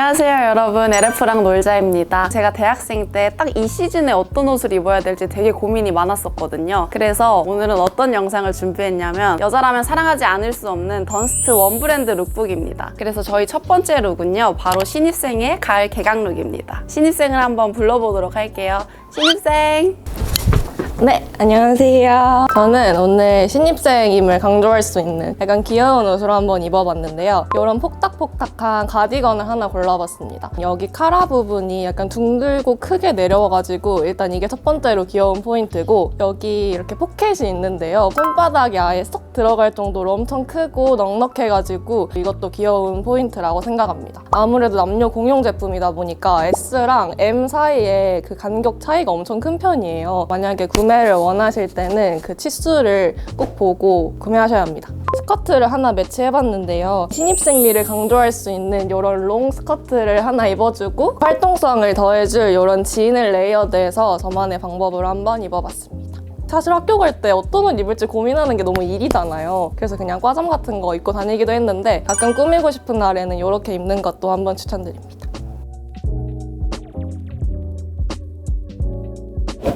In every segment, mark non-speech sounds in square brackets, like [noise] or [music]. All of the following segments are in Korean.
안녕하세요 여러분. LF랑 놀자입니다. 제가 대학생 때 딱 이 시즌에 어떤 옷을 입어야 될지 되게 고민이 많았었거든요. 그래서 오늘은 어떤 영상을 준비했냐면 여자라면 사랑하지 않을 수 없는 던스트 원 브랜드 룩북입니다. 그래서 저희 첫 번째 룩은요 바로 신입생의 가을 개강 룩입니다. 신입생을 한번 불러보도록 할게요. 신입생 네, 안녕하세요. 저는 오늘 신입생임을 강조할 수 있는 약간 귀여운 옷을 한번 입어봤는데요. 이런 폭닥폭닥한 가디건을 하나 골라봤습니다. 여기 카라 부분이 약간 둥글고 크게 내려와가지고 일단 이게 첫 번째로 귀여운 포인트고 여기 이렇게 포켓이 있는데요. 손바닥이 아예 쏙 들어갈 정도로 엄청 크고 넉넉해가지고 이것도 귀여운 포인트라고 생각합니다. 아무래도 남녀 공용 제품이다 보니까 S랑 M 사이에 그 간격 차이가 엄청 큰 편이에요. 만약에 구매 를 원하실 때는 그 치수를 꼭 보고 구매하셔야 합니다. 스커트를 하나 매치해봤는데요. 신입생미를 강조할 수 있는 이런 롱 스커트를 하나 입어주고 활동성을 더해줄 이런 진을 레이어드해서 저만의 방법으로 한번 입어봤습니다. 사실 학교 갈 때 어떤 옷 입을지 고민하는 게 너무 일이잖아요. 그래서 그냥 과잠 같은 거 입고 다니기도 했는데 가끔 꾸미고 싶은 날에는 이렇게 입는 것도 한번 추천드립니다.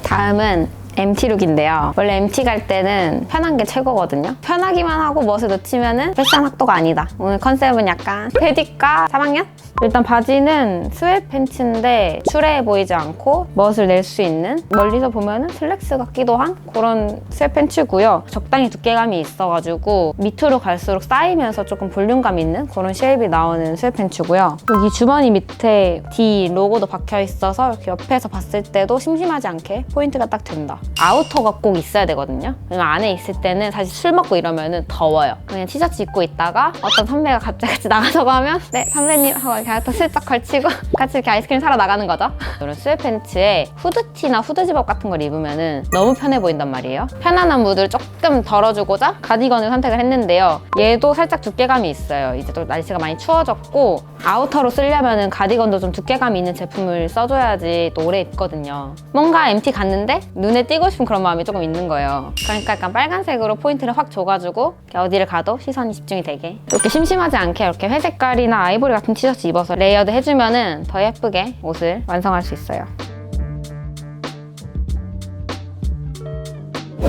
다음은 MT룩인데요. 원래 MT 갈 때는 편한 게 최고거든요. 편하기만 하고 멋을 놓치면은 패션 학도가 아니다. 오늘 컨셉은 약간 패디과 3학년? 일단 바지는 스웨트 팬츠인데 추레해 보이지 않고 멋을 낼 수 있는 멀리서 보면은 슬랙스 같기도 한 그런 스웨트 팬츠고요. 적당히 두께감이 있어가지고 밑으로 갈수록 쌓이면서 조금 볼륨감 있는 그런 쉐입이 나오는 스웨트 팬츠고요. 여기 주머니 밑에 D 로고도 박혀 있어서 이렇게 옆에서 봤을 때도 심심하지 않게 포인트가 딱 된다. 아우터가 꼭 있어야 되거든요. 안에 있을 때는 사실 술 먹고 이러면은 더워요. 그냥 티셔츠 입고 있다가 어떤 선배가 갑자기 같이 나가자고 하면 네 선배님 하고 이렇게 또 슬쩍 걸치고 [laughs] 같이 이렇게 아이스크림 사러 나가는 거죠. 이런 스웨 팬츠에 후드티나 후드집업 같은 걸 입으면은 너무 편해 보인단 말이에요. 편안한 무드를 조금 덜어주고자 가디건을 선택을 했는데요. 얘도 살짝 두께감이 있어요. 이제 또 날씨가 많이 추워졌고 아우터로 쓰려면은 가디건도 좀 두께감이 있는 제품을 써줘야지 또 오래 입거든요. 뭔가 MT 갔는데 눈에 띄고 싶은 그런 마음이 조금 있는 거예요. 그러니까 약간 빨간색으로 포인트를 확 줘가지고 어디를 가도 시선이 집중이 되게 이렇게 심심하지 않게 이렇게 회색깔이나 아이보리 같은 티셔츠 입어서 레이어드 해주면은 더 예쁘게 옷을 완성할 수 있어요.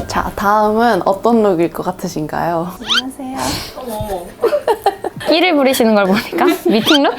자 다음은 어떤 룩일 것 같으신가요? 안녕하세요 끼를 부리시는 걸 보니까 [laughs] 미팅룩?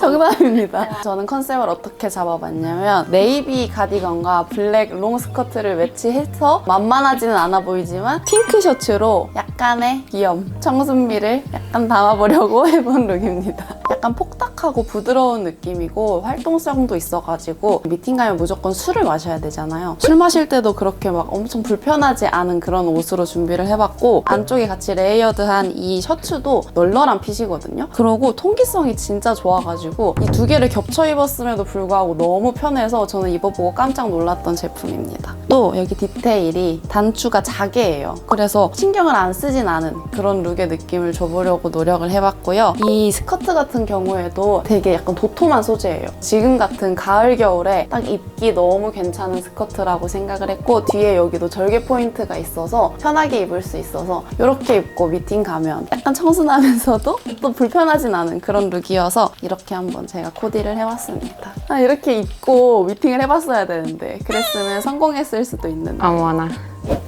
정답입니다. 저는 컨셉을 어떻게 잡아봤냐면 네이비 가디건과 블랙 롱 스커트를 매치해서 만만하지는 않아 보이지만 핑크 셔츠로 약간의 귀염, 청순미를 약간 담아보려고 [laughs] 해본 룩입니다. 약간 폭닥하고 부드러운 느낌이고 활동성도 있어가지고 미팅 가면 무조건 술을 마셔야 되잖아요. 술 마실 때도 그렇게 막 엄청 불편하지 않은 그런 옷으로 준비를 해봤고 안쪽에 같이 레이어드한 이 셔츠도 널널한 핏이거든요. 그러고 통기성이 진짜 좋아가지고 이 두 개를 겹쳐 입었음에도 불구하고 너무 편해서 저는 입어보고 깜짝 놀랐던 제품입니다. 또 여기 디테일이 단추가 자개예요. 그래서 신경을 안 쓰진 않은 그런 룩의 느낌을 줘보려고 노력을 해봤고요. 이 스커트 같은 경우에도 되게 약간 도톰한 소재예요. 지금 같은 가을 겨울에 딱 입기 너무 괜찮은 스커트라고 생각을 했고 뒤에 여기도 절개 포인트가 있어서 편하게 입을 수 있어서 이렇게 입고 미팅 가면 약간 청순하면서도 [laughs] 또 불편하진 않은 그런 룩이어서 이렇게 한번 제가 코디를 해봤습니다. 아, 이렇게 입고 미팅을 해봤어야 되는데 그랬으면 성공했을 수도 있는데 아무거나.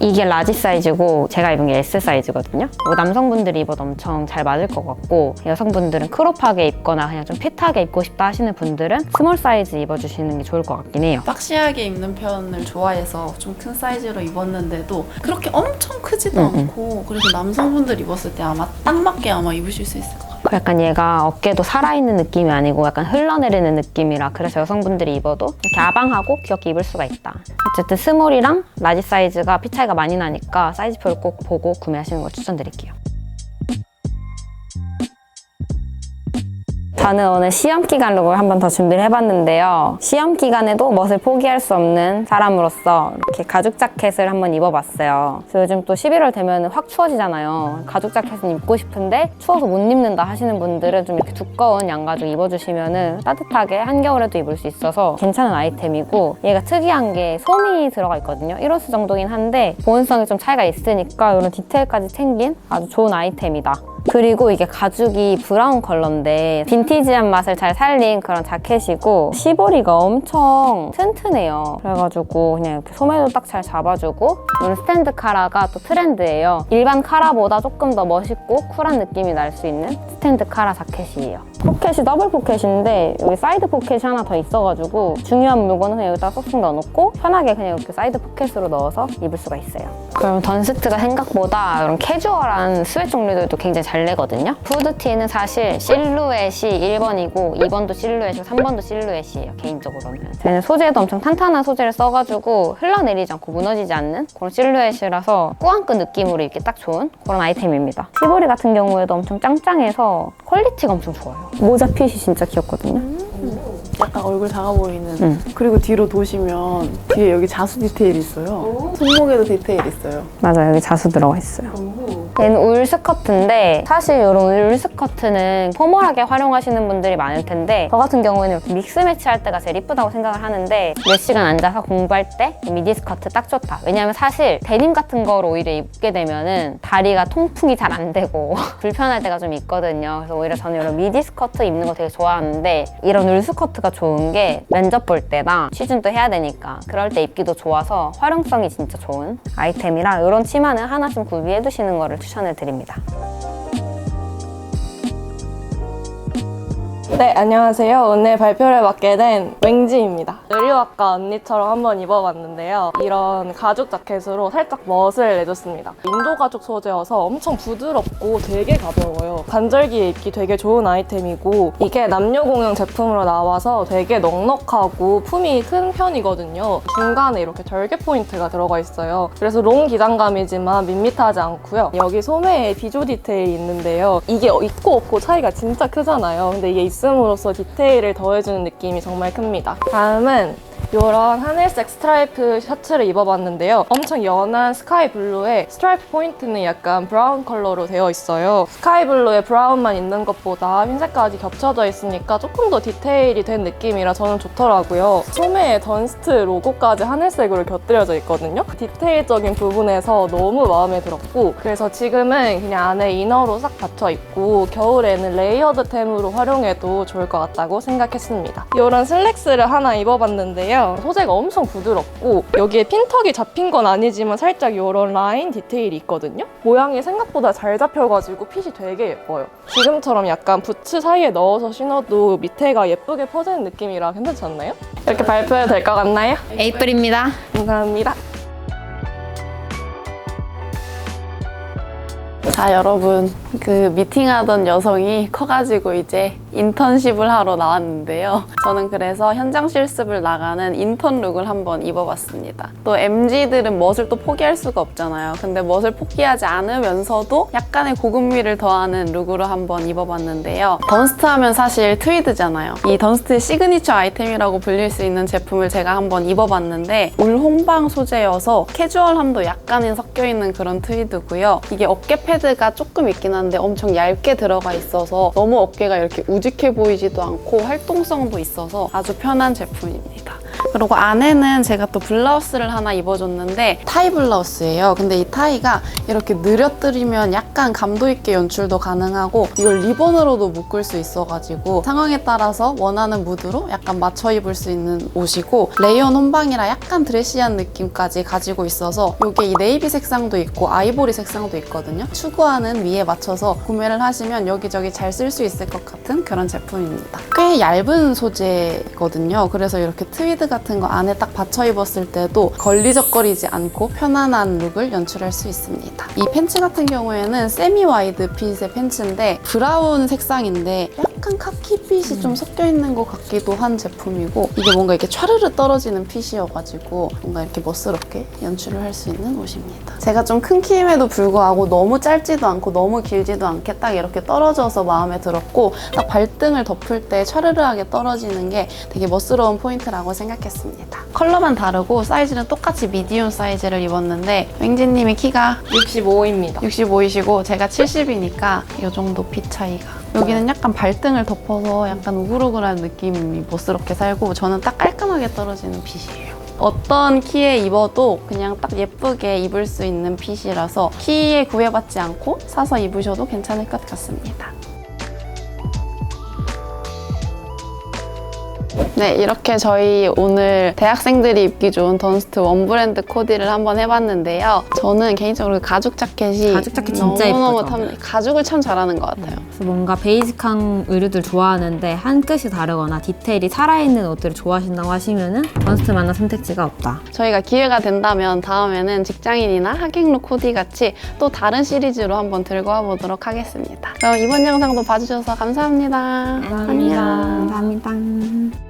이게 라지 사이즈고 제가 입은 게 S 사이즈거든요. 뭐 남성분들이 입어도 엄청 잘 맞을 것 같고 여성분들은 크롭하게 입거나 그냥 좀 핏하게 입고 싶다 하시는 분들은 스몰 사이즈 입어주시는 게 좋을 것 같긴 해요. 박시하게 입는 편을 좋아해서 좀 큰 사이즈로 입었는데도 그렇게 엄청 크지도 않고 그래서 남성분들 입었을 때 아마 딱 맞게 아마 입으실 수 있을 것 같아요. 그리고 약간 얘가 어깨도 살아있는 느낌이 아니고 약간 흘러내리는 느낌이라 그래서 여성분들이 입어도 이렇게 아방하고 귀엽게 입을 수가 있다. 어쨌든 스몰이랑 라지 사이즈가 fit 차이가 많이 나니까 사이즈표를 꼭 보고 구매하시는 걸 추천드릴게요. 저는 오늘 시험 기간 룩을 한 번 더 준비를 해봤는데요. 시험 기간에도 멋을 포기할 수 없는 사람으로서 이렇게 가죽 자켓을 한번 입어봤어요. 그래서 요즘 또 11월 되면 확 추워지잖아요. 가죽 자켓은 입고 싶은데 추워서 못 입는다 하시는 분들은 좀 이렇게 두꺼운 양가죽 입어주시면 따뜻하게 한겨울에도 입을 수 있어서 괜찮은 아이템이고 얘가 특이한 게 솜이 들어가 있거든요. 1호스 정도긴 한데 보온성이 좀 차이가 있으니까 이런 디테일까지 챙긴 아주 좋은 아이템이다. 그리고 이게 가죽이 브라운 컬러인데 빈티지한 맛을 잘 살린 그런 자켓이고 시보리가 엄청 튼튼해요. 그래가지고 그냥 이렇게 소매도 딱 잘 잡아주고 스탠드 카라가 또 트렌드예요. 일반 카라보다 조금 더 멋있고 쿨한 느낌이 날 수 있는 스탠드 카라 자켓이에요. 포켓이 더블 포켓인데 여기 사이드 포켓이 하나 더 있어가지고 중요한 물건은 그냥 여기다 쏙쏙 넣어놓고 편하게 그냥 이렇게 사이드 포켓으로 넣어서 입을 수가 있어요. 그럼 던스트가 생각보다 이런 캐주얼한 스웨트 종류들도 굉장히 잘 내거든요. 후드티는 사실 실루엣이 1번이고 2번도 실루엣이고 3번도 실루엣이에요. 개인적으로는. 저희는 소재도 엄청 탄탄한 소재를 써가지고 흘러내리지 않고 무너지지 않는 그런 실루엣이라서 꾸안꾸 느낌으로 입기 딱 좋은 그런 아이템입니다. 시보리 같은 경우에도 엄청 짱짱해서 퀄리티가 엄청 좋아요. 모자 핏이 진짜 귀엽거든요. 약간 얼굴 작아 보이는. 응. 그리고 뒤로 도시면 뒤에 여기 자수 디테일이 있어요. 손목에도 디테일 있어요. 맞아요. 여기 자수 들어가 있어요. 얘는 울 스커트인데 사실 이런 울 스커트는 포멀하게 활용하시는 분들이 많을 텐데 저 같은 경우에는 이렇게 믹스 매치 할 때가 제일 이쁘다고 생각을 하는데 몇 시간 앉아서 공부할 때 미디 스커트 딱 좋다. 왜냐면 사실 데님 같은 거를 오히려 입게 되면은 다리가 통풍이 잘 안 되고 [laughs] 불편할 때가 좀 있거든요. 그래서 오히려 저는 이런 미디 스커트 입는 거 되게 좋아하는데 이런 울 스커트가 좋은 게 면접 볼 때나 취준도 해야 되니까 그럴 때 입기도 좋아서 활용성이 진짜 좋은 아이템이라 이런 치마는 하나씩 구비해 두시는 거를 추천을 드립니다. 네, 안녕하세요. 오늘 발표를 맡게 된 맹지입니다. 의류학과 언니처럼 한번 입어봤는데요. 이런 가죽 자켓으로 살짝 멋을 내줬습니다. 인도 가죽 소재여서 엄청 부드럽고 되게 가벼워요. 관절기에 입기 되게 좋은 아이템이고 이게 남녀 공용 제품으로 나와서 되게 넉넉하고 품이 큰 편이거든요. 중간에 이렇게 절개 포인트가 들어가 있어요. 그래서 롱 기장감이지만 밋밋하지 않고요. 여기 소매에 비조 디테일이 있는데요. 이게 있고 없고 차이가 진짜 크잖아요. 근데 이게 있음으로써 디테일을 더해주는 느낌이 정말 큽니다. 다음은 이런 하늘색 스트라이프 셔츠를 입어봤는데요. 엄청 연한 스카이 블루에 스트라이프 포인트는 약간 브라운 컬러로 되어 있어요. 스카이 블루에 브라운만 있는 것보다 흰색까지 겹쳐져 있으니까 조금 더 디테일이 된 느낌이라 저는 좋더라고요. 소매에 던스트 로고까지 하늘색으로 곁들여져 있거든요. 디테일적인 부분에서 너무 마음에 들었고 그래서 지금은 그냥 안에 이너로 싹 받쳐 입고 겨울에는 레이어드템으로 활용해도 좋을 것 같다고 생각했습니다. 이런 슬랙스를 하나 입어봤는데요. 소재가 엄청 부드럽고 여기에 핀턱이 잡힌 건 아니지만 살짝 이런 라인 디테일이 있거든요. 모양이 생각보다 잘 잡혀가지고 핏이 되게 예뻐요. 지금처럼 약간 부츠 사이에 넣어서 신어도 밑에가 예쁘게 퍼지는 느낌이라 괜찮지 않나요? 이렇게 발표해도 될 것 같나요? 에이플입니다. 감사합니다. 자, 여러분. 그 미팅하던 여성이 커가지고 이제 인턴십을 하러 나왔는데요. [laughs] 저는 그래서 현장 실습을 나가는 인턴 룩을 한번 입어봤습니다. 또 MG들은 멋을 또 포기할 수가 없잖아요. 근데 멋을 포기하지 않으면서도 약간의 고급미를 더하는 룩으로 한번 입어봤는데요. 던스트 하면 사실 트위드잖아요. 이 던스트의 시그니처 아이템이라고 불릴 수 있는 제품을 제가 한번 입어봤는데 울 홍방 소재여서 캐주얼함도 약간은 섞여있는 그런 트위드고요. 이게 어깨 패드가 조금 있긴 한데 엄청 얇게 들어가 있어서 너무 어깨가 이렇게 우 직해 보이지도 않고 활동성도 있어서 아주 편한 제품입니다. 그리고 안에는 제가 또 블라우스를 하나 입어줬는데 타이 블라우스예요. 근데 이 타이가 이렇게 느려뜨리면 약간 감도 있게 연출도 가능하고 이걸 리본으로도 묶을 수 있어가지고 상황에 따라서 원하는 무드로 약간 맞춰 입을 수 있는 옷이고 레이언 혼방이라 약간 드레시한 느낌까지 가지고 있어서 이게 이 네이비 색상도 있고 아이보리 색상도 있거든요. 추구하는 미에 맞춰서 구매를 하시면 여기저기 잘 쓸 수 있을 것 같은 그런 제품입니다. 꽤 얇은 소재거든요. 그래서 이렇게 트위드 같은 거 안에 딱 받쳐 입었을 때도 걸리적거리지 않고 편안한 룩을 연출할 수 있습니다. 이 팬츠 같은 경우에는 세미 와이드 핏의 팬츠인데 브라운 색상인데 약간 카키빛이 좀 섞여 있는 것 같기도 한 제품이고 이게 뭔가 이렇게 촤르르 떨어지는 핏이어가지고 뭔가 이렇게 멋스럽게 연출을 할 수 있는 옷입니다. 제가 좀 큰 키임에도 불구하고 너무 짧지도 않고 너무 길지도 않게 딱 이렇게 떨어져서 마음에 들었고 딱 발등을 덮을 때 촤르르하게 떨어지는 게 되게 멋스러운 포인트라고 생각했습니다. 컬러만 다르고 사이즈는 똑같이 미디움 사이즈를 입었는데 맹지님이 키가 65입니다. 65이시고 제가 70이니까 이 정도 핏 차이가 여기는 약간 발등을 덮어서 약간 우글우글한 느낌이 멋스럽게 살고 저는 딱 깔끔하게 떨어지는 핏이에요. 어떤 키에 입어도 그냥 딱 예쁘게 입을 수 있는 핏이라서 키에 구애받지 않고 사서 입으셔도 괜찮을 것 같습니다. 네, 이렇게 저희 오늘 대학생들이 입기 좋은 던스트 원 브랜드 코디를 한번 해봤는데요. 저는 개인적으로 그 가죽 자켓이 가죽 자켓 진짜 너무너무 예쁘죠? 탐- 가죽을 참 잘하는 것 같아요. 그래서 뭔가 베이직한 의류들 좋아하는데 한 끗이 다르거나 디테일이 살아있는 옷들을 좋아하신다고 하시면은 던스트만한 선택지가 없다. 저희가 기회가 된다면 다음에는 직장인이나 하객룩 코디 같이 또 다른 시리즈로 한번 들고 와보도록 하겠습니다. 그럼 이번 영상도 봐주셔서 감사합니다. 안녕. 감사합니다.